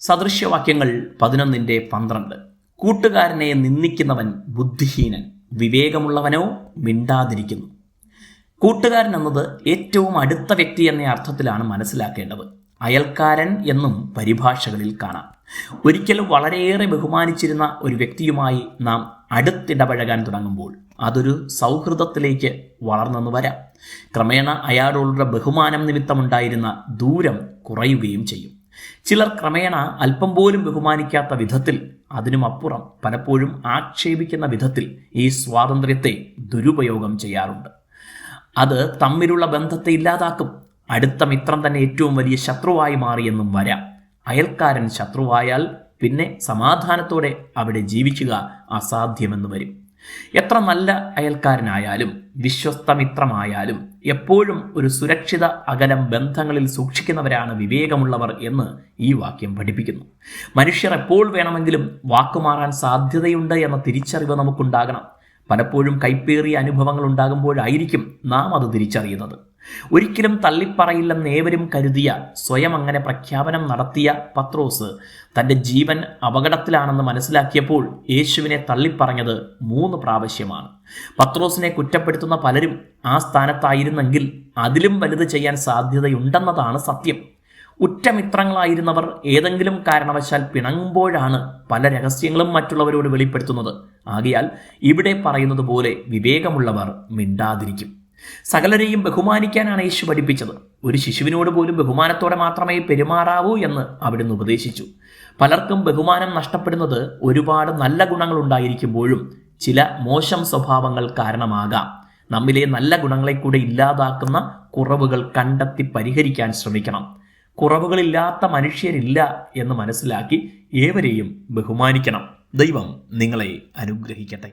സദൃശ്യവാക്യങ്ങൾ പതിനൊന്നിന്റെ പന്ത്രണ്ട്. കൂട്ടുകാരനെ നിന്ദിക്കുന്നവൻ ബുദ്ധിഹീനൻ വിവേകമുള്ളവനോ മിണ്ടാതിരിക്കുന്നു. കൂട്ടുകാരൻ എന്നത് ഏറ്റവും അടുത്ത വ്യക്തി എന്ന അർത്ഥത്തിലാണ് മനസ്സിലാക്കേണ്ടത്. അയൽക്കാരൻ എന്നും പരിഭാഷകളിൽ കാണാം. ഒരിക്കലും വളരെയേറെ ബഹുമാനിച്ചിരുന്ന ഒരു വ്യക്തിയുമായി നാം അടുത്തിടപഴകാൻ തുടങ്ങുമ്പോൾ അതൊരു സൗഹൃദത്തിലേക്ക് വളർന്നെന്ന് വരാം. ക്രമേണ അയാളോടുള്ള ബഹുമാനം നിമിത്തമുണ്ടായിരുന്ന ദൂരം കുറയുകയും ചെയ്യും. ചിലർ ക്രമേണ അല്പം പോലും ബഹുമാനിക്കാത്ത വിധത്തിൽ അതിനും അപ്പുറം പലപ്പോഴും ആക്ഷേപിക്കുന്ന വിധത്തിൽ ഈ സ്വാതന്ത്ര്യത്തെ ദുരുപയോഗം ചെയ്യാറുണ്ട്. അത് തമ്മിലുള്ള ബന്ധത്തെ ഇല്ലാതാക്കും. അടുത്ത മിത്രം തന്നെ ഏറ്റവും വലിയ ശത്രുവായി മാറിയെന്നും വരാം. അയൽക്കാരൻ ശത്രുവായാൽ പിന്നെ സമാധാനത്തോടെ അവിടെ ജീവിക്കുക അസാധ്യമെന്ന് വരും. എത്ര നല്ല അയൽക്കാരനായാലും വിശ്വസ്ത മിത്രമായാലും എപ്പോഴും ഒരു സുരക്ഷിത അകലം ബന്ധങ്ങളിൽ സൂക്ഷിക്കുന്നവരാണ് വിവേകമുള്ളവർ എന്ന് ഈ വാക്യം പഠിപ്പിക്കുന്നു. മനുഷ്യർ എപ്പോൾ വേണമെങ്കിലും വാക്കുമാറാൻ സാധ്യതയുണ്ട് എന്ന തിരിച്ചറിവ് നമുക്കുണ്ടാകണം. പലപ്പോഴും കൈപ്പേറിയ അനുഭവങ്ങൾ ഉണ്ടാകുമ്പോഴായിരിക്കും നാം അത് തിരിച്ചറിയുന്നത്. ഒരിക്കലും തള്ളിപ്പറയില്ലെന്ന് ഏവരും കരുതിയ സ്വയം അങ്ങനെ പ്രഖ്യാപനം നടത്തിയ പത്രോസ് തന്റെ ജീവൻ അപകടത്തിലാണെന്ന് മനസ്സിലാക്കിയപ്പോൾ യേശുവിനെ തള്ളിപ്പറഞ്ഞത് മൂന്ന് പ്രാവശ്യമാണ്. പത്രോസിനെ കുറ്റപ്പെടുത്തുന്ന പലരും ആ സ്ഥാനത്തായിരുന്നെങ്കിൽ അതിലും വലുത് ചെയ്യാൻ സാധ്യതയുണ്ടെന്നതാണ് സത്യം. ഉറ്റമിത്രങ്ങളായിരുന്നവർ ഏതെങ്കിലും കാരണവശാൽ പിണങ്ങുമ്പോഴാണ് പല രഹസ്യങ്ങളും മറ്റുള്ളവരോട് വെളിപ്പെടുത്തുന്നത്. ആകയാൽ ഇവിടെ പറയുന്നത് പോലെ വിവേകമുള്ളവർ മിണ്ടാതിരിക്കും. സകലരെയും ബഹുമാനിക്കാനാണ് യേശു പഠിപ്പിച്ചത്. ഒരു ശിശുവിനോട് പോലും ബഹുമാനത്തോടെ മാത്രമേ പെരുമാറാവൂ എന്ന് അവിടുന്ന് ഉപദേശിച്ചു. പലർക്കും ബഹുമാനം നഷ്ടപ്പെടുന്നത് ഒരുപാട് നല്ല ഗുണങ്ങൾ ഉണ്ടായിരിക്കുമ്പോഴും ചില മോശം സ്വഭാവങ്ങൾ കാരണമാകാം. നമ്മിലെ നല്ല ഗുണങ്ങളെ കൂടെ ഇല്ലാതാക്കുന്ന കുറവുകൾ കണ്ടെത്തി പരിഹരിക്കാൻ ശ്രമിക്കണം. കുറവുകളില്ലാത്ത മനുഷ്യരില്ല എന്ന് മനസ്സിലാക്കി ഏവരെയും ബഹുമാനിക്കണം. ദൈവം നിങ്ങളെ അനുഗ്രഹിക്കട്ടെ.